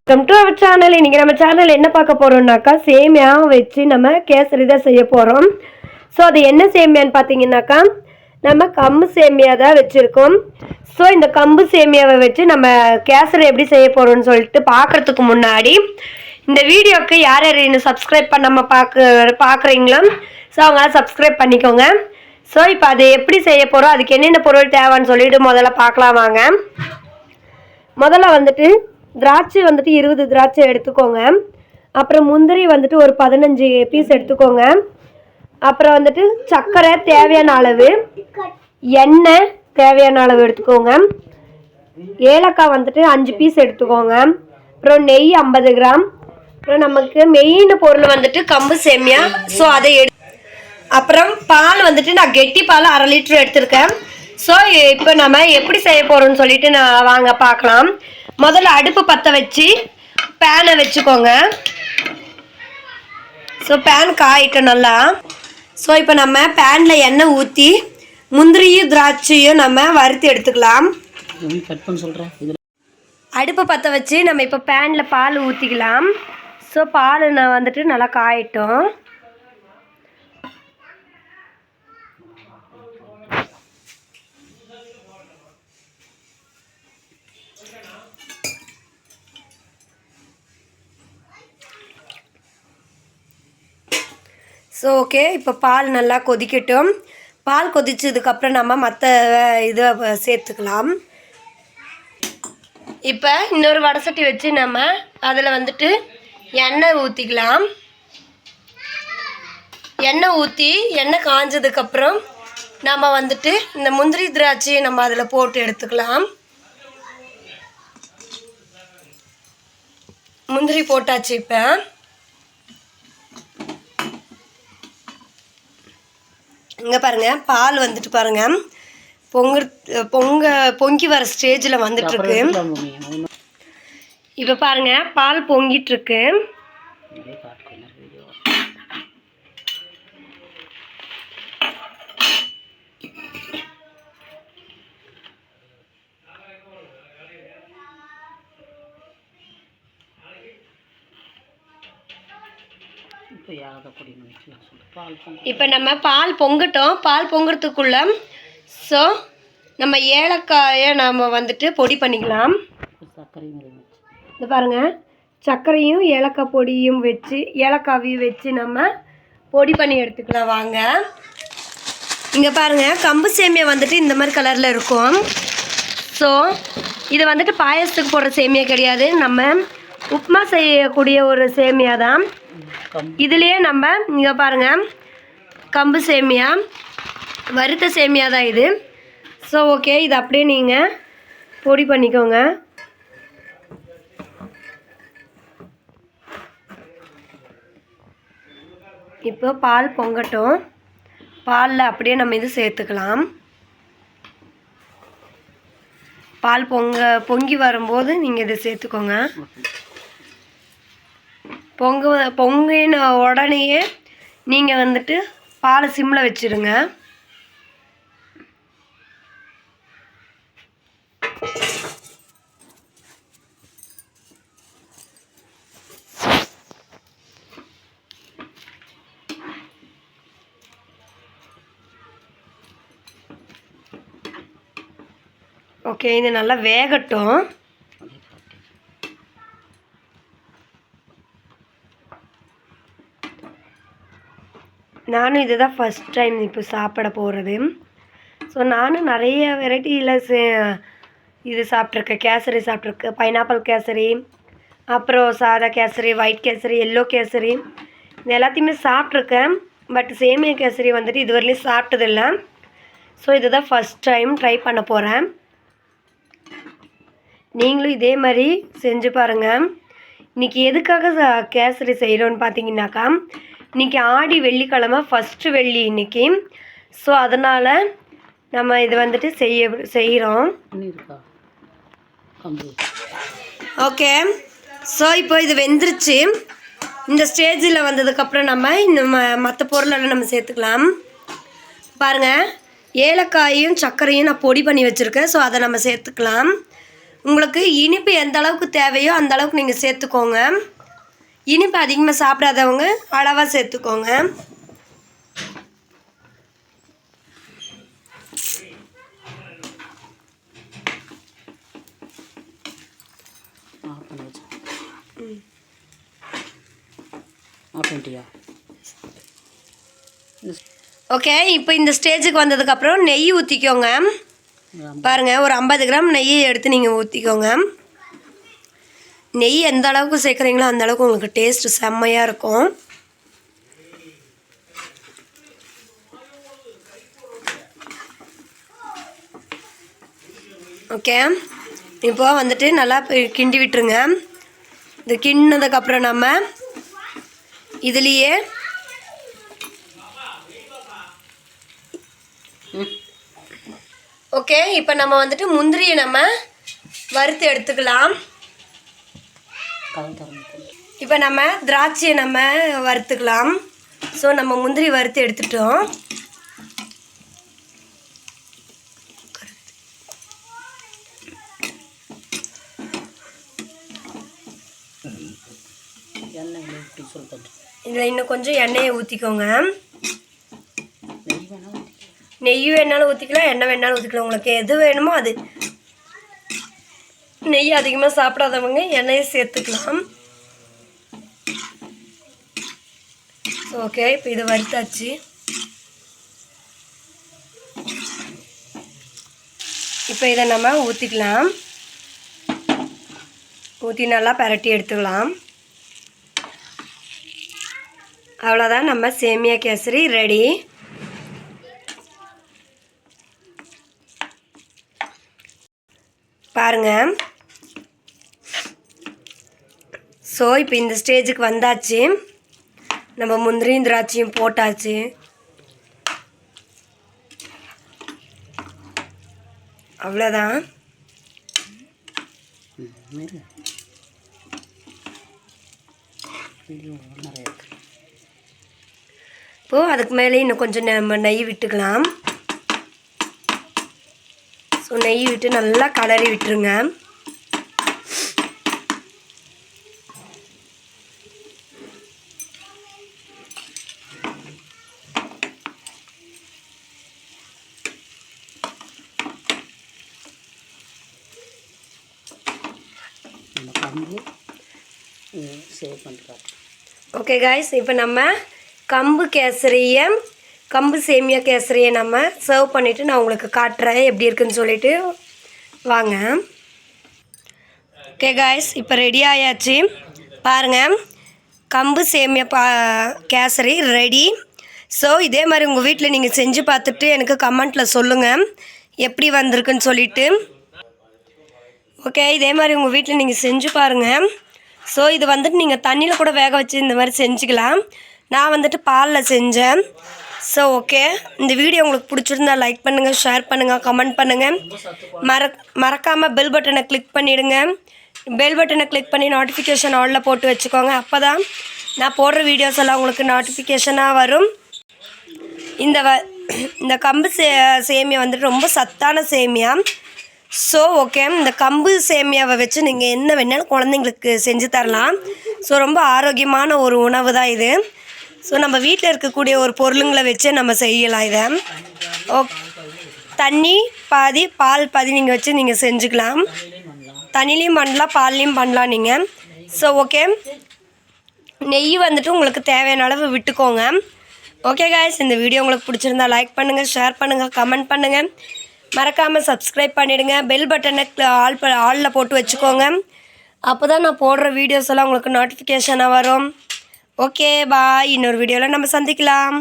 Welcome to our channel இன்னைக்கு நம்ம channel என்ன பார்க்க போறோம்னாக்கா சேமியா வச்சு நம்ம கேசரி தான் செய்ய போகிறோம் ஸோ அது என்ன சேமியான்னு பார்த்தீங்கன்னாக்கா நம்ம கம்பு சேமியா தான் வச்சுருக்கோம். ஸோ இந்த கம்பு சேமியாவை வச்சு நம்ம கேசரி எப்படி செய்ய போகிறோம்னு சொல்லிட்டு பார்க்கறதுக்கு முன்னாடி இந்த வீடியோவுக்கு யார் யார் இன்னும் சப்ஸ்கிரைப் பண்ணாமல் பார்க்க பார்க்குறீங்களோ ஸோ அவங்களாம் சப்ஸ்கிரைப் பண்ணிக்கோங்க. ஸோ இப்போ அது எப்படி செய்ய போகிறோம் அதுக்கு என்னென்ன பொருள் தேவைன்னு சொல்லிட்டு முதல்ல பார்க்கலாம் வாங்க. முதல்ல வந்துட்டு திராட்சை வந்துட்டு இருபது திராட்சை எடுத்துக்கோங்க. அப்புறம் முந்திரி வந்துட்டு ஒரு பதினஞ்சு பீஸ் எடுத்துக்கோங்க. அப்புறம் வந்துட்டு சர்க்கரை தேவையான அளவு எண்ணெய் தேவையான அளவு எடுத்துக்கோங்க. ஏலக்காய் வந்துட்டு அஞ்சு பீஸ் எடுத்துக்கோங்க. அப்புறம் நெய் ஐம்பது கிராம். அப்புறம் நமக்கு மெயின் பொருள் வந்துட்டு கம்பு சேமியா. ஸோ அதை எடு அப்புறம் பால் வந்துட்டு நான் கெட்டி பால் அரை லிட்டர் எடுத்திருக்கேன். ஸோ இப்போ நம்ம எப்படி செய்ய போகிறோம்னு சொல்லிட்டு நான் வாங்க பார்க்கலாம். முதல்ல அடுப்பு பற்ற வச்சு பேனை வச்சுக்கோங்க. ஸோ பேன் காயிட்டும் நல்லா. ஸோ இப்போ நம்ம பேனில் எண்ணெய் ஊற்றி முந்திரியும் திராட்சையும் நம்ம வறுத்து எடுத்துக்கலாம். கட் பண்ண சொல்கிறேன் இதில் அடுப்பு பற்ற வச்சு நம்ம இப்போ பேனில் பால் ஊற்றிக்கலாம் ஸோ பால் நான் வந்துட்டு நல்லா காயட்டும். ஸோ ஓகே இப்போ பால் நல்லா கொதிக்கட்டும். பால் கொதிச்சதுக்கப்புறம் நம்ம மற்ற இதை சேர்த்துக்கலாம். இப்போ இன்னொரு வடசட்டி வச்சு நம்ம அதில் வந்துட்டு எண்ணெய் ஊற்றிக்கலாம் எண்ணெய் ஊற்றி எண்ணெய் காஞ்சதுக்கப்புறம் நம்ம வந்துட்டு இந்த முந்திரி திராட்சையை நம்ம அதில் போட்டு எடுத்துக்கலாம். முந்திரி போட்டாச்சு இப்போ. இங்கே பாருங்க பால் வந்துட்டு பாருங்க. பொங்கு பொங்க பொங்கி வர ஸ்டேஜில் வந்துட்டு இருக்கு இப்போ பாருங்க பால் பொங்கிட்டு இப்போ நம்ம பால் பொங்கட்டும். பால் பொங்குறதுக்குள்ள ஸோ நம்ம ஏலக்காயை நம்ம வந்துட்டு பொடி பண்ணிக்கலாம். இந்த பாருங்க சர்க்கரையும் ஏலக்காய் பொடியும் வச்சு ஏலக்காவையும் வச்சு நம்ம பொடி பண்ணி எடுத்துக்கலாம் வாங்க. இங்கே பாருங்கள் கம்பு சேமியா வந்துட்டு இந்த மாதிரி கலரில் இருக்கும். ஸோ இது வந்துட்டு பாயசத்துக்கு போடுற சேமியா கிடையாது. நம்ம உப்புமா செய்யக்கூடிய ஒரு சேமியா தான் இதுலேயே நம்ம இங்கே பாருங்கள் கம்பு சேமியா வறுத்த சேமியா தான் இது. ஸோ ஓகே இது அப்படியே நீங்கள் பொடி பண்ணிக்கோங்க. இப்போ பால் பொங்கட்டும். பாலில் அப்படியே நம்ம இது சேர்த்துக்கலாம். பால் பொங்க பொங்கி வரும்போது நீங்கள் இதை சேர்த்துக்கோங்க. பொங்க பொங்கின உடனேயே நீங்கள் வந்துட்டு பாலை சிம்மில் வச்சுருங்க. ஓகே இது நல்லா வேகட்டும். நானும் இதுதான் ஃபஸ்ட் டைம் இப்போ சாப்பிட போகிறது ஸோ நானும் நிறைய வெரைட்டியில் சே இது சாப்பிட்ருக்கேன் கேசரி சாப்பிட்ருக்கேன் பைனாப்பிள் கேசரி அப்புறம் சாதா கேசரி ஒயிட் கேசரி எல்லோ கேசரி இது எல்லாத்தையுமே சாப்பிட்ருக்கேன் பட் சேமியா கேசரி வந்துட்டு இதுவரையிலையும் சாப்பிட்டதில்லை. ஸோ இதுதான் ஃபஸ்ட் டைம் ட்ரை பண்ண போகிறேன் நீங்களும் இதே மாதிரி செஞ்சு பாருங்கள் இன்றைக்கி எதுக்காக கேசரி செய்கிறோன்னு பார்த்தீங்கன்னாக்கா இன்றைக்கி ஆடி வெள்ளிக்கிழமை ஃபஸ்ட்டு வெள்ளி இன்னைக்கு. ஸோ அதனால் நம்ம இது வந்துட்டு செய்ய செய்கிறோம் ஓகே ஸோ இப்போ இது வெந்துருச்சு. இந்த ஸ்டேஜில் வந்ததுக்கப்புறம் நம்ம இன்னும் மற்ற பொருளெல்லாம் நம்ம சேர்த்துக்கலாம். பாருங்கள் ஏலக்காயும் சர்க்கரையும் நான் பொடி பண்ணி வச்சுருக்கேன். ஸோ அதை நம்ம சேர்த்துக்கலாம். உங்களுக்கு இனிப்பு எந்த அளவுக்கு தேவையோ அந்த அளவுக்கு நீங்கள் சேர்த்துக்கோங்க. இனிப்பு அதிகமாக சாப்பிடாதவங்க அளவாக சேர்த்துக்கோங்க. ஓகே இப்போ இந்த ஸ்டேஜுக்கு வந்ததுக்கப்புறம் நெய் ஊற்றிக்கோங்க பாருங்கள் ஒரு ஐம்பது கிராம் நெய் எடுத்து நீங்கள் ஊற்றிக்கோங்க நெய் எந்த அளவுக்கு சேர்க்குறீங்களோ அந்த அளவுக்கு உங்களுக்கு டேஸ்ட்டு செம்மையாக இருக்கும். ஓகே இப்போ வந்துட்டு நல்லா கிண்டி விட்டுருங்க. இது கிண்டினதுக்கப்புறம் நம்ம இதுலேயே ஓகே இப்போ நம்ம வந்துட்டு முந்திரியை நம்ம வறுத்து எடுத்துக்கலாம். கதை திறந்து இப்போ நம்ம திராட்சையை நம்ம வறுத்துக்கலாம். ஸோ நம்ம முந்திரி வறுத்து எடுத்துட்டோம். இதில் இன்னும் கொஞ்சம் எண்ணெயை ஊற்றிக்கோங்க நெய் வேணாலும் ஊற்றிக்கலாம் எண்ணெய் வேணாலும் ஊற்றிக்கலாம் உங்களுக்கு எது வேணுமோ அது. நெய் அதிகமாக சாப்பிடாதவங்க எண்ணெயை சேர்த்துக்கலாம். ஓகே இப்போ இதை வறுத்தாச்சு. இப்போ இதை நம்ம ஊற்றிக்கலாம் ஊற்றி நல்லா பரட்டி எடுத்துக்கலாம். அவ்வளோதான் நம்ம சேமியா கேசரி ரெடி. பாருங்க. ஸோ இப்போ இந்த ஸ்டேஜுக்கு வந்தாச்சு. நம்ம முந்திரியும் திராட்சையும் போட்டாச்சு. அவ்வளோதான் இப்போது அதுக்கு மேலே இன்னும் கொஞ்சம் நம்ம நெய் விட்டுக்கலாம். ஸோ நெய் விட்டு நல்லா கலரி விட்டுருங்க. நம்ம கம்பு சேவ் பண்ணுறோம் ஓகே காய்ஸ் இப்போ நம்ம கம்பு கேசரியை கம்பு சேமியா கேசரியை நம்ம சர்வ் பண்ணிவிட்டு நான் உங்களுக்கு காட்டுறேன் எப்படி இருக்குன்னு சொல்லிட்டு. வாங்க. ஓகே காய்ஸ் இப்போ ரெடி ஆயாச்சு. பாருங்கள் கம்பு சேமியா பா கேசரி ரெடி ஸோ இதே மாதிரி உங்கள் வீட்டில் நீங்கள் செஞ்சு பார்த்துட்டு எனக்கு கமெண்ட்டில் சொல்லுங்கள் எப்படி வந்திருக்குன்னு சொல்லிட்டு. ஓகே இதே மாதிரி உங்கள் வீட்டில் நீங்கள் செஞ்சு பாருங்கள் ஸோ இது வந்துட்டு நீங்கள் தண்ணியில் கூட வேக வச்சு இந்த மாதிரி செஞ்சுக்கலாம். நான் வந்துட்டு பாலில் செஞ்சேன். ஸோ ஓகே இந்த வீடியோ உங்களுக்கு பிடிச்சிருந்தா லைக் பண்ணுங்கள் ஷேர் பண்ணுங்கள் கமெண்ட் பண்ணுங்கள் மற மறக்காமல் பெல் பட்டனை கிளிக் பண்ணிவிடுங்க பெல் பட்டனை கிளிக் பண்ணி நோட்டிஃபிகேஷன் ஆலில் போட்டு வச்சுக்கோங்க. அப்போ தான் நான் போடுற வீடியோஸ் எல்லாம் உங்களுக்கு நோட்டிஃபிகேஷனாக வரும். இந்த வ இந்த கம்பு சே சேமியா வந்துட்டு ரொம்ப சத்தான சேமியா. ஸோ ஓகே இந்த கம்பு சேமியாவை வச்சு நீங்கள் என்ன வேணாலும் குழந்தைங்களுக்கு செஞ்சு தரலாம். ஸோ ரொம்ப ஆரோக்கியமான ஒரு உணவு தான் இது. ஸோ நம்ம வீட்டில் இருக்கக்கூடிய ஒரு பொருளுங்களை வச்சு நம்ம செய்யலாம் இதை. ஓ தண்ணி பாதி பால் பாதி நீங்கள் வச்சு நீங்கள் செஞ்சுக்கலாம். தண்ணிலையும் பண்ணலாம் பால்லையும் பண்ணலாம் நீங்கள் ஸோ ஓகே நெய் வந்துட்டு உங்களுக்கு தேவையான அளவு விட்டுக்கோங்க. ஓகே காய்ஸ் இந்த வீடியோ உங்களுக்கு பிடிச்சிருந்தா லைக் பண்ணுங்கள் ஷேர் பண்ணுங்கள் கமெண்ட் பண்ணுங்கள் மறக்காமல் சப்ஸ்கிரைப் பண்ணிவிடுங்க பெல் பட்டனை ஆல் ப ஆலில் போட்டு வச்சுக்கோங்க. அப்போ தான் நான் போடுற வீடியோஸ் எல்லாம் உங்களுக்கு நோட்டிஃபிகேஷனாக வரும். ஓகே பாய் இன்னொரு வீடியோவில் நம்ம சந்திக்கலாம்.